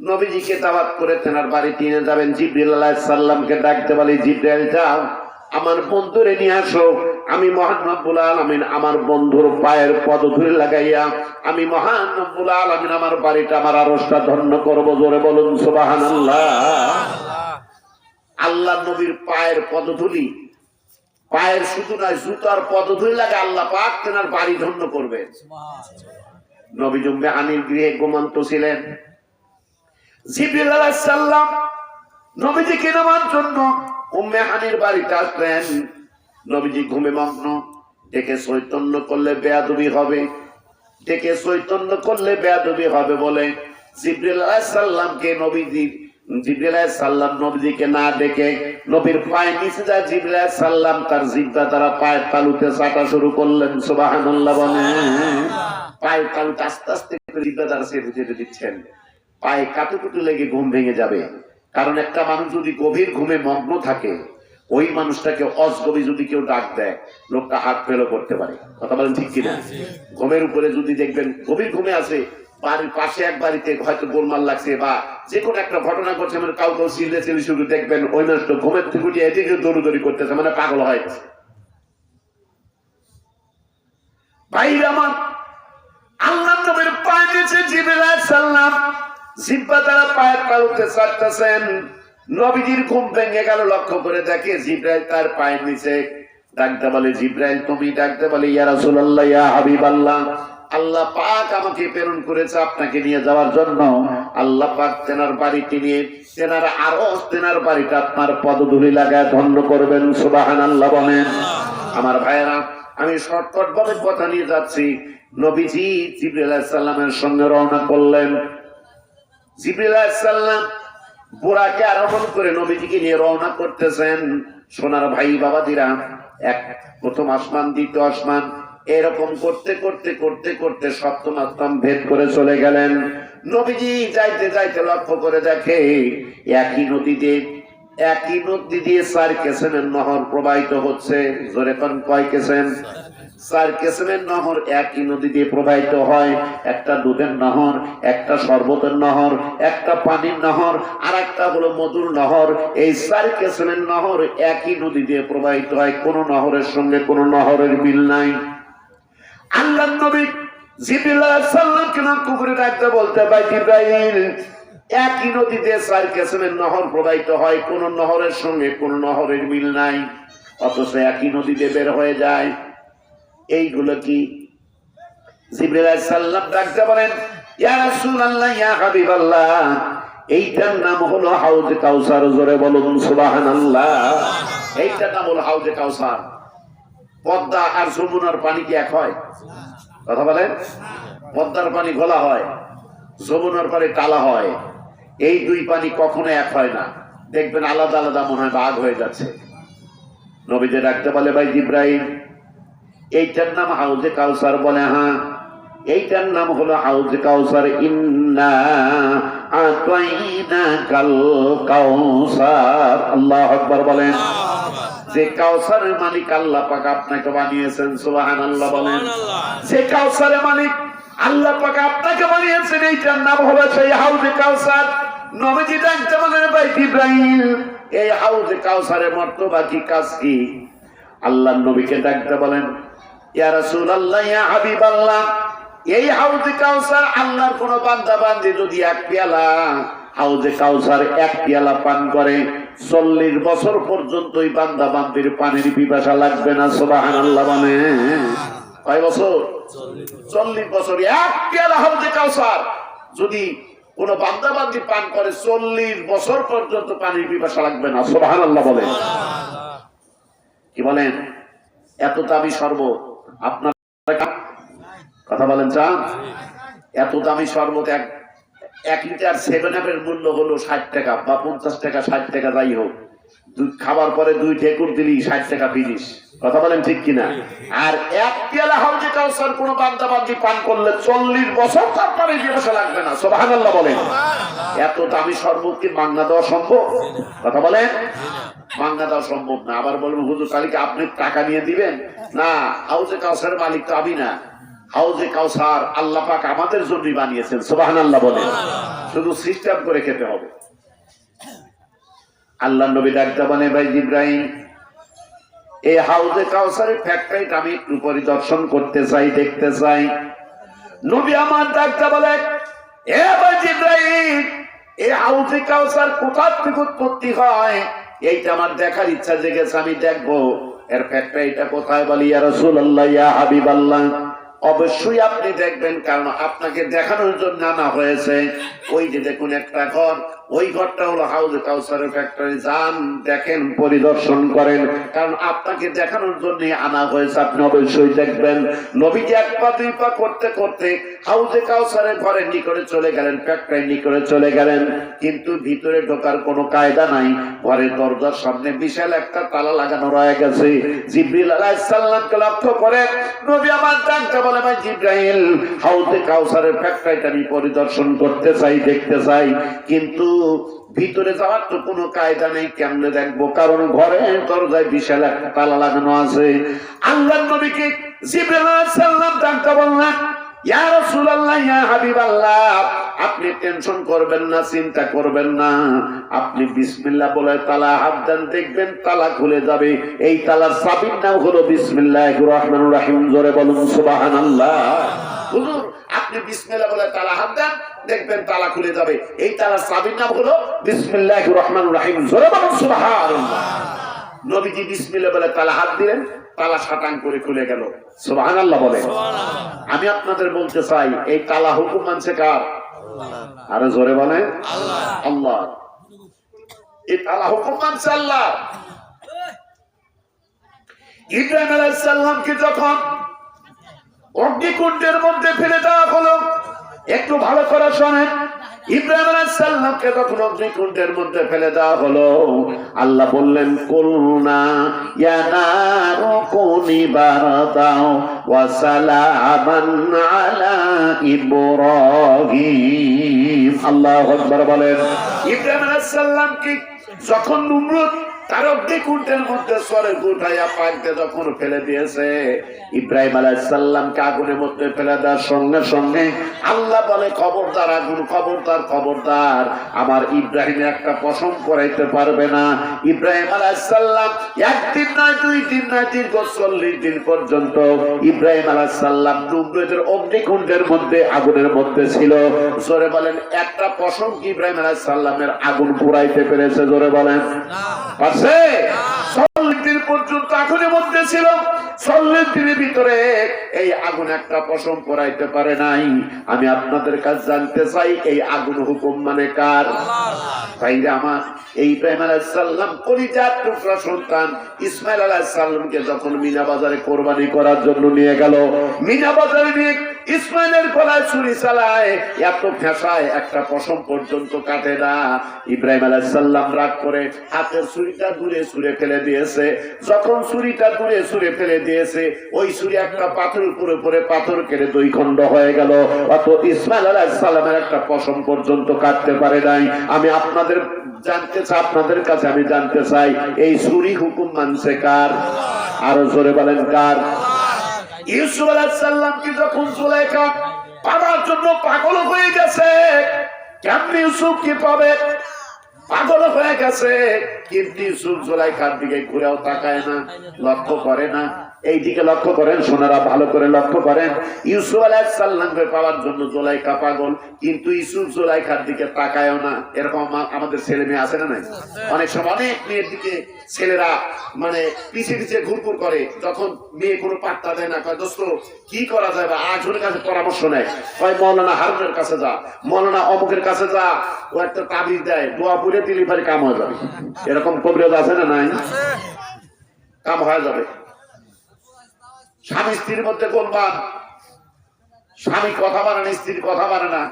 নবীজিকে দাওয়াত করে তেনার বাড়িতে নিয়ে যাবেন। জিব্রিল ডাকতে বলে, জিব্রাইল, যাও, আমার বন্ধুরে নিয়ে আসো। আমি মহান রব্বুল আলামিন আমার বন্ধুর পায়ের পদধূলি লাগাইয়া, আমি মহান রব্বুল আলামিন আমার বাড়িটা, আমার আরশটা ধন্য করব। জোরে বলুন, সুবহানাল্লাহ। আল্লাহ নবীর পায়ের পদধূলি পায়ের শুধু নয়, জুতার পদধূলি লাগে আল্লাহ পাক তেনার বাড়ি ধন্য করবেন। নবী জুম্বে আনির গৃহে ঘুমন্ত ছিলেন। জিবরিল আলাইহিস সালাম নবীজিকে নামার জন্য উম্মে হানির বাড়িতে আসলেন। নবীজি ঘুমে মগ্ন, ডেকে চৈতন্য করলে বেয়াদবি হবে, ডেকে চৈতন্য করলে বেয়াদবি হবে বলে জিবরিল আলাইহিস সালামকে নবীজি নবীজিকে না নবীর পায়ে নিচে যায় জিবরিল আলাইহিস তার জিব্বা দ্বারা পায়ের তালুতে চাটা শুরু করলেন সুবহানাল্লাহ বলেন। পায়ের তালুতে আস্তে আস্তে জিব্বা দ্বারা ছেড়ে ছেড়ে দিচ্ছেন। পায়ে কাটুকুটু লেগে ঘুম ভেঙে যাবে। কারণ একটা মানুষ যদি গভীর ঘুমে মগ্ন থাকে ওই মানুষটাকে অজগবি যদি কেউ ডাক দেয় লোকটা হাত ফেলো করতে পারে। কথা বলেন ঠিক কিনা? ঘুমের উপরে যদি দেখবেন গভীর ঘুমে আছে বাড়ির পাশে এক বাড়িতে হয়তো গোলমাল লাগছে বা যে কোনো একটা ঘটনা ঘটছে মানে কাউ কাউ চিল্লে চিল্লি শুরু দেখবেন ওই মানুষটা ঘুমের থেকে এদিকে দৌড়দৌড়ি করতেছে মানে পাগল হয় আল্লাহ সাল্লাম লক্ষ্য করে দেখে তার নিচে। ডাকতে বলে, জিব্রাইল, তুমি ডাকতে বলে, ইয়া ইয়া হাবিবাল্লাহ। আল্লাহ পাক আমাকে প্রেরণ করেছে আপনাকে নিয়ে যাওয়ার জন্য। আল্লাহ পাক তেনার বাড়িটি নিয়ে, তেনার আরও তেনার বাড়িটা আপনার পদধূলি লাগায় ধন্য করবেন, সুবহানাল্লাহ বলেন। আমার ভাইয়েরা, আমি শর্টকট ভাবে কথা নিয়ে যাচ্ছি। নবীজি জিবরিল আলাইহিস সঙ্গে রওনা করলেন। জিবরিল আলাইহিস বুড়াকে আরোহণ করে নবীজিকে নিয়ে রওনা করতেছেন। সোনার ভাই বাবা বাবাদিরা, এক প্রথম আসমান, দ্বিতীয় আসমান এরকম করতে করতে করতে করতে সপ্তম আসমান ভেদ করে চলে গেলেন। নবীজি যাইতে যাইতে লক্ষ্য করে দেখে, একই নদীতে একই নদী দিয়ে চার কেসেমের নহর প্রবাহিত হচ্ছে। জোরে কয় নহর একই নদী দিয়ে প্রবাহিত হয়। একটা দুধের নহর, একটা শরবতের নহর, একটা পানির নহর আর একটা হলো মধুর নহর। এই চার কেসেমের নহর একই নদী দিয়ে প্রবাহিত হয়। কোনো নহরের সঙ্গে কোনো নহরের মিল নাই। আল্লাহ নবী জিবরিল আলাইহিস সালামকে লক্ষ্য করে ডাকতে বলতে ভাই জিব্রাইল। একই নদীতে চার কেসমের নহর প্রবাহিত হয়, কোন নহরের সঙ্গে কোন নহরের মিল নাই, অথচ একই নদীতে বের হয়ে যায়। এইগুলো কি? জিবরিল আলাইহিস সালাম ডাকতে বলেন, ইয়া রাসূলুল্লাহ, ইয়া হাবিবাল্লাহ, এইটার নাম হলো হাউজ কাউসার। জোরে বলুন, সুবহানাল্লাহ। এইটার নাম হলো হাউজে কাউসার। পদ্মা আর যমুনার পানি কি এক হয়? কথা বলেন? পদ্মার পানি ঘোলা হয়, যমুনার পানি টালা হয়। এই দুই পানি কখনো এক হয় না। দেখবেন আলাদা আলাদা মনে হয় বাঘ হয়ে যাচ্ছে। নবীদের ডাকতে বলে, ভাই জিব্রাহিম এইটার নাম হাউজে কাউসার বলে হ্যাঁ? এইটার নাম হলো হাউজে কাউসার, ইন্না কাল কাউসার। আল্লাহ আকবার বলেন। যে কাউসারের মালিক আল্লাহ পাক আপনাকে বানিয়েছেন সুবাহান আল্লাহ বলেন যে কাউসারের মালিক আল্লাহ পাক আপনাকে বানিয়েছেন এইটার নাম হলো সেই হাউজে কাউসার। নবীজি ডাকতে বলেন ভাই ইব্রাহিম এই হাউজে কাউসারের মর্তবা কি কাজ কি? আল্লাহ নবীকে ডাকতে বলেন ইয়া রাসূলুল্লাহ ইয়া হাবিবাল্লাহ এই হাউজে কাউসার আল্লাহর কোন বান্দা বান্দি যদি এক পেয়ালা হাউজে কাউসার এক পেয়ালা পান করে। চল্লিশ বছর পর্যন্ত ওই বান্দা বান্দির পানির পিপাসা লাগবে না সোবাহান আল্লাহ মানে কয় বছর? চল্লিশ বছর। এক পেয়ালা হাউজে কাউসার। যদি কোন বান্দা বান্দি পান করে, চল্লিশ বছর পর্যন্ত পানির পিপাসা লাগবে না সোবাহান আল্লাহ বলে। কি বলেন? এত দামি সর্ব আপনার কথা বলেন চান এত দামি শরবত এক এক লিটার সেভেন আপের মূল্য হলো ষাট টাকা বা পঞ্চাশ টাকা, ষাট টাকা যাই হোক। খাবার পরে দুই ঠেকুর দিলি, ষাট টাকা ফিনিস কথা বলেন ঠিক কিনা? আর এক পেয়ালা হাউজে কাউসার কোন বান্দা বান্দি পান করলে চল্লিশ বছর তার পরে ব্যবসা লাগবে না। সোবাহান বলেন। এত দামি শরবত কি মাংনা দেওয়া সম্ভব? কথা বলেন। মাংনা দেওয়া সম্ভব না। আবার বলবেন হুজুর কালীকে আপনি টাকা নিয়ে দিবেন? না, হাউজে কাউসারের মালিক তো আমি না। হাউজে কাউসার আল্লাহ পাক আমাদের জন্যই বানিয়েছেন সুবাহান আল্লাহ বলে শুধু সিস্টেম করে খেতে হবে। আল্লাহ নবী ডাকতে বলে ভাই ইব্রাহিম এই হাউজে কাউসারের ফ্যাক্টরিটা আমি একটু পরিদর্শন করতে চাই দেখতে চাই। নবী আমার ডাকতে বলে এ ভাই ইব্রাহিম এই হাউজে কাউসার কোথা থেকে উৎপত্তি হয়? এইটা আমার দেখার ইচ্ছা জেগেছে আমি দেখব। এর ফ্যাক্টরিটা কোথায় বলি ইয়া রাসূলুল্লাহ ইয়া হাবিবাল্লাহ। অবশ্যই আপনি দেখবেন কারণ আপনাকে দেখানোর জন্য আনা হয়েছে। ওই যে দেখুন একটা ঘর ওই ঘরটা হলো হাউজে কাউসারের ফ্যাক্টরি যান, দেখেন, পরিদর্শন করেন। কারণ আপনাকে দেখানোর জন্য আনা হয়েছে। আপনি অবশ্যই দেখবেন। নবীজি এক পা, দুই পা করতে করতে হাউজে কাউসারের ঘরের নিকটে চলে গেলেন ফ্যাক্টরির নিকটে চলে গেলেন। কিন্তু ভিতরে ঢোকার কোনো কায়দা নাই। ঘরের দরজার সামনে বিশাল একটা তালা লাগানো রয়ে গেছে। জিব্রিল আলাইহিসসালামকে লক্ষ্য করে নবী আমার ডাকতে বলে, ভাই জিব্রাইল, হাউজে কাউসারের ফ্যাক্টরিটা আমি পরিদর্শন করতে চাই, দেখতে চাই। কিন্তু ভিতরে যাওয়ার তো কোনো কায়দা নেই, কেমনে দেখব? কারণ ঘরে, দরজায় বিশাল একটা তালা লাগানো আছে। আল্লাহ নবীকে হাবিবাল্লাহ, আপনি টেনশন করবেন না, চিন্তা করবেন না। আপনি বিসমিল্লাহ বলে তালা হাত দেন, দেখবেন তালা খুলে যাবে। এই তালার চাবির নাম হলো বিসমিল্লাহির রহমানির রহিম। জোরে বলুন, সুবহানাল্লাহ। হুজুর, আপনি বিসমিল্লাহ বলে তালা হাত দেন দেখবেন তালা খুলে যাবে। এই তালার চাবির নাম হলো বিসমিল্লাহির রহমানির রহিম। জোরে বলুন সুবহানাল্লাহ। নবীজি বিসমিল্লাহ বলে তালা হাত দিলেন তালা সাটাং করে খুলে গেল। সুবহানাল্লাহ বলে। আমি আপনাদের বলতে চাই এই তালা হুকুম মানছে কার? আরও জোরে বলে আল্লাহ। এই তালা হুকুম মানছে আল্লাহ। ইব্রাহিম আলাইসাল্লামকে যখন অগ্নিকুণ্ডের মধ্যে ফেলে দেওয়া হলো একটু ভালো করে শোনেন ইব্রাহিম আলাইসাল্লামকে তখন মধ্যে ফেলে দেওয়া হলো, আল্লাহ বললেন ওয়া বলেন। আলাইসাল্লামকে যখন নমরুদ তার অগ্নিকুণ্ডের মধ্যে সরে উঠাইয়া পাকতে যখন ফেলে দিয়েছে ইব্রাহিম আলাইসাল্লামকে আগুনের মধ্যে ফেলে দেওয়ার সঙ্গে সঙ্গে আল্লাহ বলে খবরদার আগুন খবরদার খবরদার। আমার ইব্রাহিম একটা পশম করাইতে পারবে না। ইব্রাহিম আলাইসাল্লাম একদিন নয় দুই দিন নয় দীর্ঘ চল্লিশ দিন পর্যন্ত ইব্রাহিম আলাইসাল্লাম ডুবরেদের অগ্নিকুণ্ডের মধ্যে আগুনের মধ্যে ছিল। জোরে বলেন একটা পশম কি ইব্রাহিম আলাইসাল্লামের আগুন পুরাইতে পেরেছে? জোরে বলেন পারছে চল্লিশ দিন পর্যন্ত আগুনের মধ্যে ছিল। চল্লিশ দিনের ভিতরে এই আগুন একটা পশম পড়াইতে পারে নাই। আমি আপনাদের কাছে জানতে চাই, এই আগুন হুকুম মানে কার? তাইলে আমার, এই ইব্রাহিম আলাইসাল্লাম কলিজার টুকরা সন্তান ইসমাইল আলাইসাল্লামকে যখন মিনা বাজারে কোরবানি করার জন্য নিয়ে গেল, মিনা বাজারে নিয়ে ইসমাইলের গলায় ছুরি চালায় এত ফেসায় একটা পশম পর্যন্ত কাটে না। ইব্রাহিম আলাইসাল্লাম রাগ করে হাতের ছুরিটা দূরে ছুঁড়ে ফেলে দিয়েছে। যখন ছুরিটা দূরে ছুঁড়ে ফেলে দিয়েছে, ওই ছুরি একটা পাথর উপরে পরে পাথর কেটে দুই খণ্ড হয়ে গেল। অত ইসমাইল আলাইসাল্লামের একটা পশম পর্যন্ত কাটতে পারে নাই। আমি আপনাদের জানতে চাই, আপনাদের কাছে আমি জানতে চাই, এই ছুরি হুকুম মানছে কার? আরও জোরে বলেন, কার? ইউসুফ আলাহিসাল্লামকে যখন সুলেখা পাওয়ার জন্য পাগল হয়ে গেছে, কেমনি ইউসুফ কি পাবে? পাগল হয়ে গেছে, কিন্তু ইউসুফ জুলাইখার দিকে ঘুরেও তাকায় না, লক্ষ্য করে না। এই দিকে লক্ষ্য করেন, সোনারা ভালো করে লক্ষ্য করেন। ইউসুফ আলাইসাল্লামকে পাওয়ার জন্য জোলাইকা পাগল, কিন্তু ইউসুফ জোলাইখার দিকে তাকায়ও না। এরকম আমাদের ছেলে মেয়ে আছে না অনেক সময় অনেক মেয়ের দিকে ছেলেরা মানে পিছিয়ে পিছিয়ে ঘুরঘুর করে, যখন মেয়ে কোনো পাত্তা দেয় না, কয়, দোস্ত, কি করা যায় বা আজনের কাছে পরামর্শ নেয়? কয়, মৌলানা হারুনের কাছে যা, মৌলানা অমুকের কাছে যা। ও একটা তাবিজ দেয়, দোয়া পুরে ডেলিভারি কাম হয়ে যাবে। এরকম কবিরাজ আছে না নাই? কাম হয়ে যাবে। স্বামী স্ত্রীর মধ্যে কোনবান স্বামী কথা মানে না, স্ত্রীর কথা মানে না।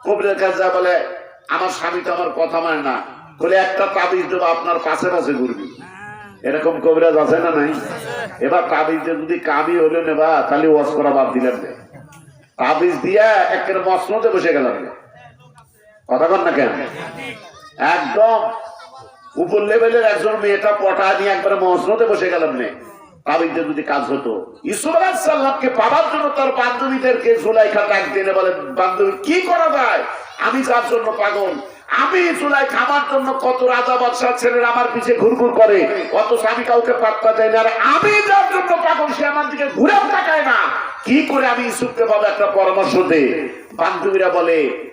কবিরের কাছে বলে, আমার স্বামী তো আমার কথা মানে না। বলে, একটা তাবিজ দেবো, আপনার পাশে পাশে ঘুরবি। এরকম কবিরাজ আছে না নাই? এবার তাবিজ যদি কামি হলে নেবা, তাহলে ওয়াশ করা বাদ দিলেন তাবিজ দিয়া একের মসনতে বসে গেলাম কথা কন না কেন? একদম উপর লেভেলের একজন মেয়েটা পটা নিয়ে একবারে মসনতে বসে গেলাম নে তাবিজে যদি কাজ হতো। ইসুফ আলাহিসাল্লামকে পাওয়ার জন্য তার বান্ধবীদেরকে জুলাইখা ডাক দিনে বলে, বান্ধবী, কি করা যায়? আমি যার জন্য পাগল। আমি জুলাই খামার জন্য কত রাজা বাদশাহ ছেলেরা আমার পিছে ঘুরঘুর করে। অথচ আমি কাউকে পাত্তা দেয় না। আমি যার জন্য পাগল, সে আমার দিকে ঘুরেও তাকায় না। কি করে আমি ইসুফকে পাবো একটা পরামর্শ দে বান্ধবীরা বলে